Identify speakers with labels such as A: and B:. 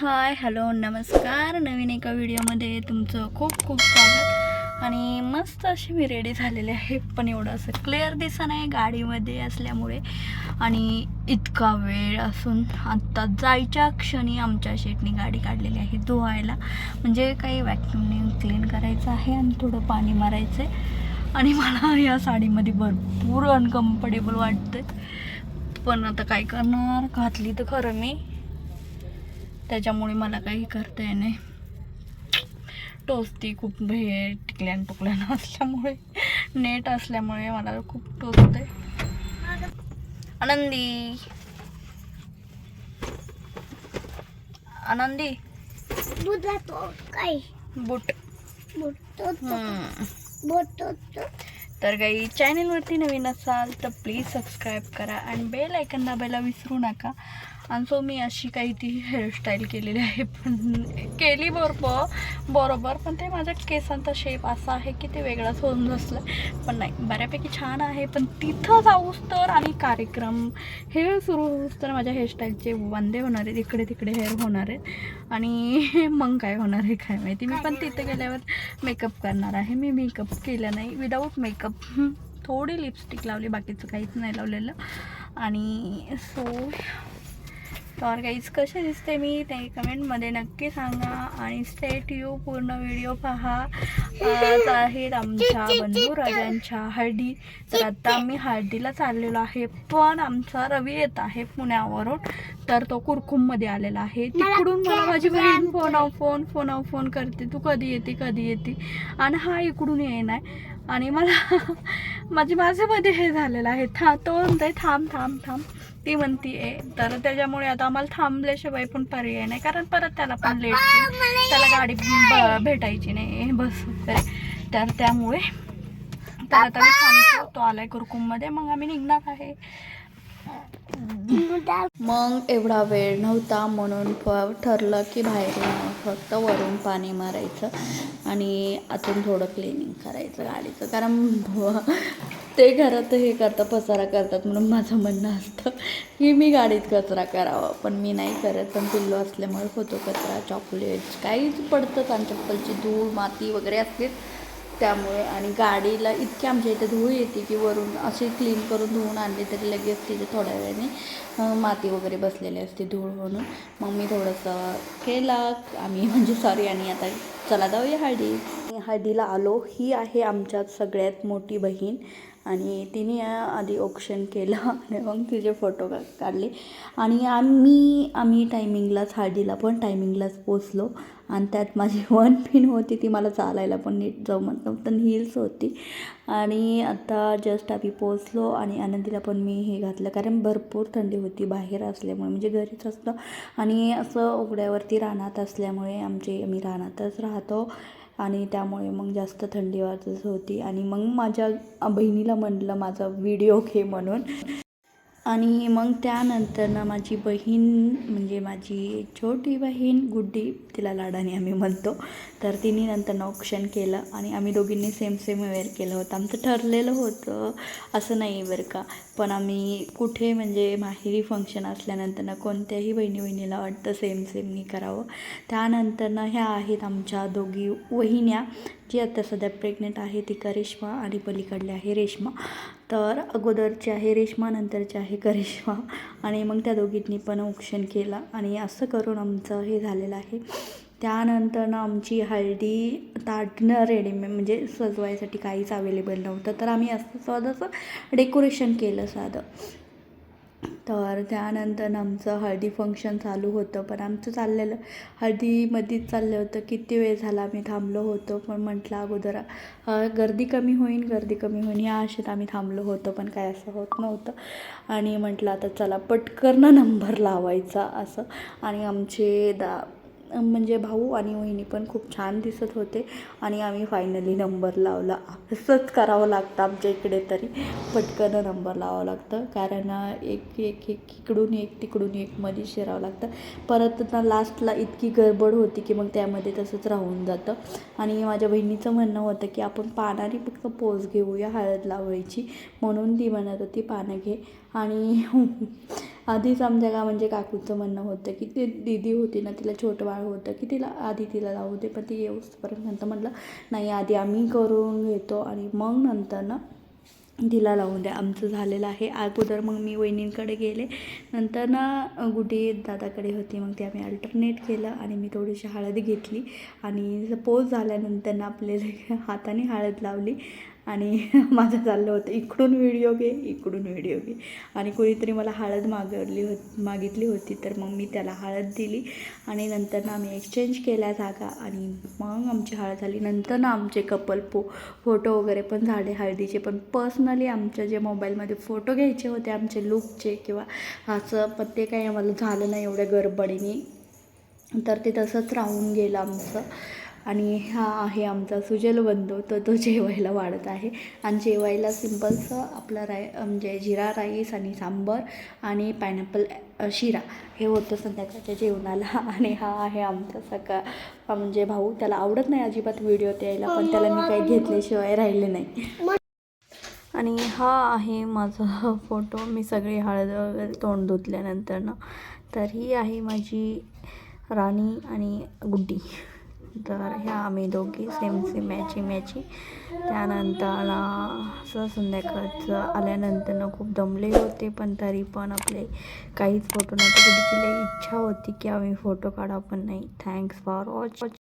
A: Hi hello नमस्कार. नवीन एका व्हिडिओमध्ये तुमचं खूप खूप स्वागत. आणि मस्त अशी मी रेडी झालेली आहे पण एवढं असं क्लिअर दिसत नाही गाडीमध्ये असल्यामुळे. आणि इतका वेळ असून आत्ता जायच्या क्षणी आमच्या शेटनी गाडी काढलेली आहे धुवायला. म्हणजे काही वॅक्युमने क्लीन करायचं आहे आणि थोडं पाणी मारायचं आहे आणि मला या साडीमध्ये भरपूर अनकम्फर्टेबल वाटतं पण आता काय करणार? घातली तर खरं मी. त्याच्यामुळे मला काही करता येत नाही टोचती खूप हे टिकल्यान टुकल्यान असल्यामुळे नेट असल्यामुळे मला खूप टोचते आनंदी. आनंदी.
B: काय?
A: बुट. तर काही चॅनेलवरती नवीन असाल तर प्लीज सबस्क्राईब करा आणि बेल ऐकन दाबायला विसरू नका. आणि सो मी अशी काही ती हेअरस्टाईल केलेली आहे पण केली बरोबर बरोबर. पण ते माझ्या केसांचा शेप असा आहे की ते वेगळाच होऊन बसलं पण नाही बऱ्यापैकी छान आहे पण तिथं जाऊस तर आणि कार्यक्रम हे सुरू होऊस तर माझ्या हेअरस्टाईलचे वंदे होणार आहेत इकडे तिकडे हेअर होणार आहेत. आणि मग काय होणार आहे काय माहिती? मी पण तिथे गेल्यावर मेकअप करणार आहे. मी मेकअप केलं नाही विदाऊट मेकअप थोडी लिपस्टिक लावली बाकीचं काहीच नाही लावलेलं. आणि सो तर काहीच कसे दिसते मी ते कमेंटमध्ये नक्की सांगा आणि स्टेट यू पूर्ण व्हिडिओ पहा. आज आहेत आमच्या बंधू राजांच्या हळदी. तर आता आम्ही हळदीला चाललेलो आहे. पण आमचा रवी येत आहे पुण्यावरून. तर तो कुरकुममध्ये आलेला आहे. तिकडून मला माझी बहीण फोन फोन फोन फोन करते. तू कधी येते कधी येते? आणि हा इकडून येणार आणि मला माझी माझ्यामध्ये हे झालेलं आहे. था तो म्हणतोय थांब थांब थांब. ती म्हणती आहे तर त्याच्यामुळे आता आम्हाला थांबल्याशिवाय पण पर्याय नाही. कारण परत त्याला पण लेट त्याला गाडी भेटायची नाही. बस. वगैरे तर त्यामुळे तर आता मी थांबतो तो आलाय कुरकुममध्ये मग आम्ही निघणार आहे. मग एवढा वेळ नव्हता म्हणून ठरलं की बाहेर फक्त वरून पाणी मारायचं आणि आतून थोडं क्लिनिंग करायचं गाडीचं. कारण ते घरात हे करतात पसारा करतात म्हणून माझं म्हणणं असतं की मी गाडीत कचरा करावा. पण मी नाही करत. पण पिल्लो असल्यामुळे होतो कचरा चॉकलेट्स काहीच पडतं आणि चप्पलची धूळ माती वगैरे असते त्यामुळे. आणि गाडीला इतकी आमच्या इथे धूळ येते की वरून अशी क्लीन करून धुवून आणली तरी लगेच तिथे थोड्या वेळाने माती वगैरे बसलेली असते धूळ म्हणून. मग मी थोडंसं केला. आम्ही म्हणजे सॉरी आणि आता चला जाऊया हळदी हळदीला आलो. ही आहे आमच्यात सगळ्यात मोठी बहीण. आणि तिने आधी ऑप्शन केलं आणि मग तिचे फोटो काढले. आणि आम्ही आम्ही टायमिंगलाच हळदीला पण टायमिंगलाच पोचलो. आणि त्यात माझी वन पिन होती ती मला चालायला पण नीट जमत नव्हतं. हिल्स होती. आणि आता जस्ट आम्ही पोचलो आणि आनंदीला पण मी हे घातलं. कारण भरपूर थंडी होती बाहेर असल्यामुळे म्हणजे घरीच असतं. आणि असं उघड्यावरती रानात असल्यामुळे आमचे आम्ही रानातच राहतो. आणि त्यामुळे मग जास्त थंडी वाजत होती. आणि मग माझ्या बहिणीला म्हटलं माझा व्हिडिओ घे म्हणून. आणि मग त्यानंतर ना माझी बहीण म्हणजे माझी छोटी बहीण गुड्डी तिला लाडाने आम्ही म्हणतो. तर तिने नंतर ऑप्शन केलं आणि आम्ही दोघींनी सेम सेम वेअर केलं होतं. आमचं ठरलेलं होतं असं नाही बरं का. पण आम्ही कुठे म्हणजे माहेरी फंक्शन असल्यानंतर ना कोणत्याही बहिणी बहिणीला वाटतं सेम सेम मी करावं. त्यानंतर ना ह्या आहेत आमच्या दोघी वहिन्या जी आता सध्या प्रेग्नेंट आहे. ती करिश्मा आणि पलीकडली आहे रेश्मा. तर अगोदरची आहे रेश्मा नंतरची आहे करिश्मा. आणि मग त्या दोघींनी पण ऑप्शन केलं. आणि असं करून आमचं हे झालेलं आहे. त्यानंतर ना आमची हळदी ताटणं रेडीमेड म्हणजे सजवायसाठी काहीच अवेलेबल नव्हतं. तर आम्ही असं साधंसं डेकोरेशन केलं साधं. तर त्यानंतर आमचं हळदी फंक्शन चालू होतं. पण आमचं चाललेलं हळदीमध्येच चाललं होतं. किती वेळ झाला आम्ही थांबलो होतो. पण म्हटलं अगोदर गर्दी कमी होईल गर्दी कमी होईल या आशेत आम्ही थांबलो होतो. पण काय असं होत नव्हतं. आणि म्हटलं आता चला पटकन नंबर लावायचा असं. आणि आमचे दा म्हणजे भाऊ आणि वहिनी पण खूप छान दिसत होते. आणि आम्ही फायनली नंबर लावला. असंच करावं लागतं आमच्या इकडे तरी. पटकन नंबर लावावं लागतं. कारण एक एक एक इकडून एक तिकडून एक मध्ये शिरावं लागतं. परत ना लास्टला इतकी गडबड होती की मग त्यामध्ये तसंच राहून जातं. आणि माझ्या बहिणीचं म्हणणं होतं की आपण पानाने फक्त पोज घेऊया हळद लावायची. म्हणून ती म्हणत होती पानं घे. आणि आधीच आमच्या गाव म्हणजे काकूचं म्हणणं होतं की ती दीदी होती ना तिला छोटं बाळ होतं की तिला आधी तिला लावू दे पण ती येऊसपर्यंत नंतर म्हटलं नाही आधी आम्ही करून घेतो आणि मग नंतर ना तिला लावून द्या. आमचं झालेलं आहे. अगोदर मग मी वहिनींकडे गेले. नंतर ना गुडी दादाकडे होती. मग ते आम्ही अल्टरनेट केलं आणि मी थोडीशी हळद घेतली आणि पोच झाल्यानंतर ना आपल्याला हाताने हळद लावली. आणि माझं चाललं होतं इकडून व्हिडिओ घे इकडून व्हिडिओ घे. आणि कोणीतरी मला हळद मागवली हो मागितली होती तर मग मी त्याला हळद दिली. आणि नंतर ना आम्ही एक्सचेंज केल्या जागा आणि मग आमची हळद झाली. नंतर ना आमचे कपल पो फोटो वगैरे पण झाले हळदीचे. पण पर्सनली आमच्या जे मोबाईलमध्ये फोटो घ्यायचे होते आमचे लुकचे किंवा असं पण ते काही आम्हाला झालं नाही एवढ्या गडबडीने. तर ते तसंच राहून गेलं आमचं. आणि हा आहे आमचा सुजल बंधू तर तो जेवायला वाढत आहे. आणि जेवायला सिम्पलचं आपलं राय म्हणजे जिरा राईस आणि सांबर आणि पायनॅपल शिरा हे होतं संध्याकाळच्या जेवणाला. आणि हा आहे आमचा सकाळ म्हणजे भाऊ त्याला आवडत नाही अजिबात व्हिडिओ द्यायला पण त्याला मी काही घेतल्याशिवाय राहिले नाही. आणि हा आहे माझा फोटो मी सगळी हळद वगैरे तोंड धुतल्यानंतर ना तर ही आहे माझी राणी आणि गुड्डी. तर ह्या आम्ही दोघी सेम सेम मॅची मॅची त्यानंतर असं संध्याकाळचं आल्यानंतरनं खूप दमले होते पण तरी पण आपले काहीच फोटो नव्हते. तिला इच्छा होती की आम्ही फोटो काढा पण नाही. Thanks for watch